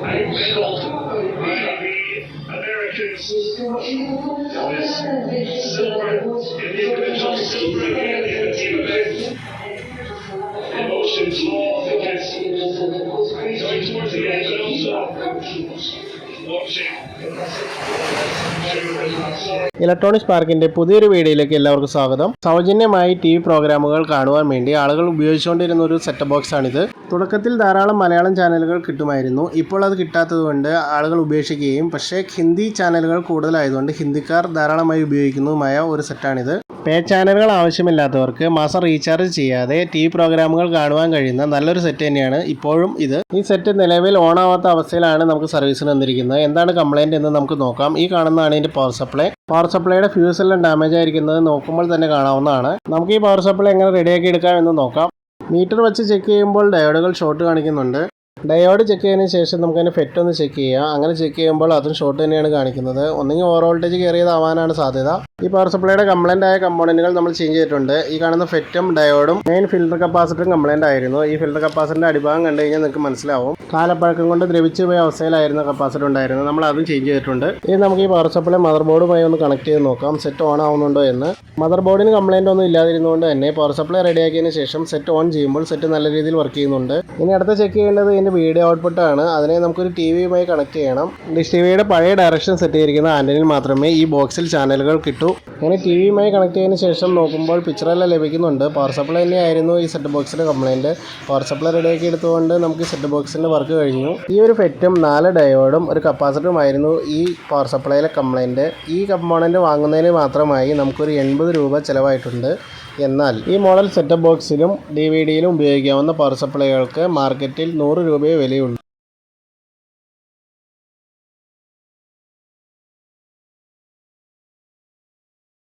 insulted the Americans with silver, and the original silver and Emotions law against. So towards the end, also. Electronics പാർക്കിന്റെ പുതിയൊരു വീഡിയോയിലേക്ക് എല്ലാവർക്കും സ്വാഗതം. സൗജന്യമായി T V പ്രോഗ്രാമുകൾ കാണുവാൻ വേണ്ടി ആളുകൾ ഉപയോഗിച്ചുകൊണ്ടിരുന്ന ഒരു സെറ്റ് ബോക്സാണിത് തുടക്കത്തിൽ ധാരാളം മലയാളം ചാനലുകൾ കിട്ടുമായിരുന്നു. ഇപ്പോൾ അത് കിട്ടാത്തതുകൊണ്ട് ആളുകൾ ഉപേക്ഷിക്കുകയും പക്ഷേ ഹിന്ദി ചാനലുകൾ കൂടുതലായതുകൊണ്ട് ഹിന്ദിക്കാർ ധാരാളമായി ഉപയോഗിക്കുന്നതുമായ ഒരു സെറ്റാണിത് പേ ചാനലുകൾ ആവശ്യമില്ലാത്തവർക്ക് മാസം റീചാർജ് ചെയ്യാതെ ടി വി പ്രോഗ്രാമുകൾ കാണുവാൻ കഴിയുന്ന നല്ലൊരു സെറ്റ് തന്നെയാണ്. ഇപ്പോഴും ഇത്. ഈ സെറ്റ് നിലവിൽ ഓൺ ആവാത്ത അവസ്ഥയിലാണ് നമുക്ക് സർവീസിന് വന്നിരിക്കുന്നത്. എന്താണ് കംപ്ലൈന്റ് എന്ന് നമുക്ക് നോക്കാം. ഈ കാണുന്നതാണ് ഇതിന്റെ പവർ സപ്ലൈ പവർ സപ്ലൈയുടെ ഫ്യൂസ് എല്ലാം ഡാമേജ് ആയിരിക്കുന്നത് നോക്കുമ്പോൾ തന്നെ കാണാവുന്നതാണ്. നമുക്ക് ഈ പവർ സപ്ലൈ എങ്ങനെ റെഡിയാക്കി എടുക്കാം എന്ന് നോക്കാം. മീറ്റർ വെച്ച് ചെക്ക് ചെയ്യുമ്പോൾ ഡയോഡുകൾ ഷോർട്ട് കാണിക്കുന്നുണ്ട്. ഡയോഡ് ചെക്ക് ചെയ്തതിന് ശേഷം നമുക്ക് അതിന്റെ ഫെറ്റ് ഒന്ന് ചെക്ക് ചെയ്യാം. അങ്ങനെ ചെക്ക് ചെയ്യുമ്പോൾ അതും ഷോർട്ട് തന്നെയാണ് കാണിക്കുന്നത്. ഒന്നെങ്കിൽ ഓവർ വോൾട്ടേജ് കയറിയതാവാനാണ് സാധ്യത. ഈ പവർ സപ്ലൈയുടെ കംപ്ലൈന്റ് ആയ കമ്പോണന്റുകൾ നമ്മൾ ചേഞ്ച് ചെയ്തിട്ടുണ്ട്. ഈ കാണുന്ന ഫെറ്റും ഡയോഡും മെയിൻ ഫിൽറ്റർ കപ്പാസിറ്ററും കംപ്ലൈന്റ് ആയിരുന്നു. ഈ ഫിൽറ്റർ കപ്പാസിറ്ററിന്റെ അടിഭാഗം കണ്ടു കഴിഞ്ഞാൽ നിങ്ങൾക്ക് മനസ്സിലാവും. കാലപ്പഴക്കം കൊണ്ട് ദ്രവിച്ചു പോയ അവസ്ഥയിലായിരുന്ന കപ്പാസിറ്റർ ഉണ്ടായിരുന്നത് നമ്മൾ അതും ചേഞ്ച് ചെയ്തിട്ടുണ്ട്. ഇനി നമുക്ക് ഈ പവർ സപ്ലൈ മദർ ബോർഡുമായി ഒന്ന് കണക്ട് ചെയ്ത് നോക്കാം. സെറ്റ് ഓൺ ആവുന്നുണ്ടോ എന്ന്. മദർ ബോർഡിന് കംപ്ലൈന്റ് ഒന്നും ഇല്ലാതിരുന്നതുകൊണ്ട് തന്നെ പവർ സപ്ലൈ റെഡിയാക്കിയതിന് ശേഷം സെറ്റ് ഓൺ ചെയ്യുമ്പോൾ സെറ്റ് നല്ല രീതിയിൽ വർക്ക് ചെയ്യുന്നുണ്ട്. ഇനി അടുത്ത ചെക്ക് ചെയ്യേണ്ടത് ഇതിന്റെ വീഡിയോ ഔട്ട്പുട്ട് ആണ്. അതിനെ നമുക്കൊരു ടി വിയുമായി കണക്ട് ചെയ്യണം. ഡിഷ് ടി വിയുടെ പഴയ ഡയറക്ഷൻ സെറ്റ് ചെയ്തിരിക്കുന്ന ആന്റനിൽ മാത്രമേ ഈ ബോക്സിൽ ചാനലുകൾ കിട്ടൂ. അങ്ങനെ ടി വിയുമായി കണക്ട് ചെയ്തതിന് ശേഷം നോക്കുമ്പോൾ പിക്ചറെല്ലാം ലഭിക്കുന്നുണ്ട്. പവർ സപ്ലൈ തന്നെയായിരുന്നു ഈ സെറ്റ് ബോക്സിന്റെ കംപ്ലൈന്റ് പവർ സപ്ലൈ റെഡിയാക്കി എടുത്തുകൊണ്ട് നമുക്ക് സെറ്റ് ബോക്സിന്റെ വർക്ക് കഴിഞ്ഞു. ഈ ഒരു ഫെറ്റും നാല് ഡയോഡും ഒരു കപ്പാസിറ്ററും ആയിരുന്നു ഈ പവർ സപ്ലൈയിലെ കംപ്ലൈന്റ് ഈ കമ്പോണന്റ് വാങ്ങുന്നതിന് മാത്രമായി നമുക്കൊരു എൺപത് രൂപ ചിലവായിട്ടുണ്ട്. എന്നാൽ ഈ മോഡൽ സെറ്റപ്പ് ബോക്സിലും ഡി വി ഡിയിലും ഉപയോഗിക്കാവുന്ന പവർ സപ്ലൈകൾക്ക് മാർക്കറ്റിൽ നൂറ് രൂപയെ വിലയുള്ളൂ.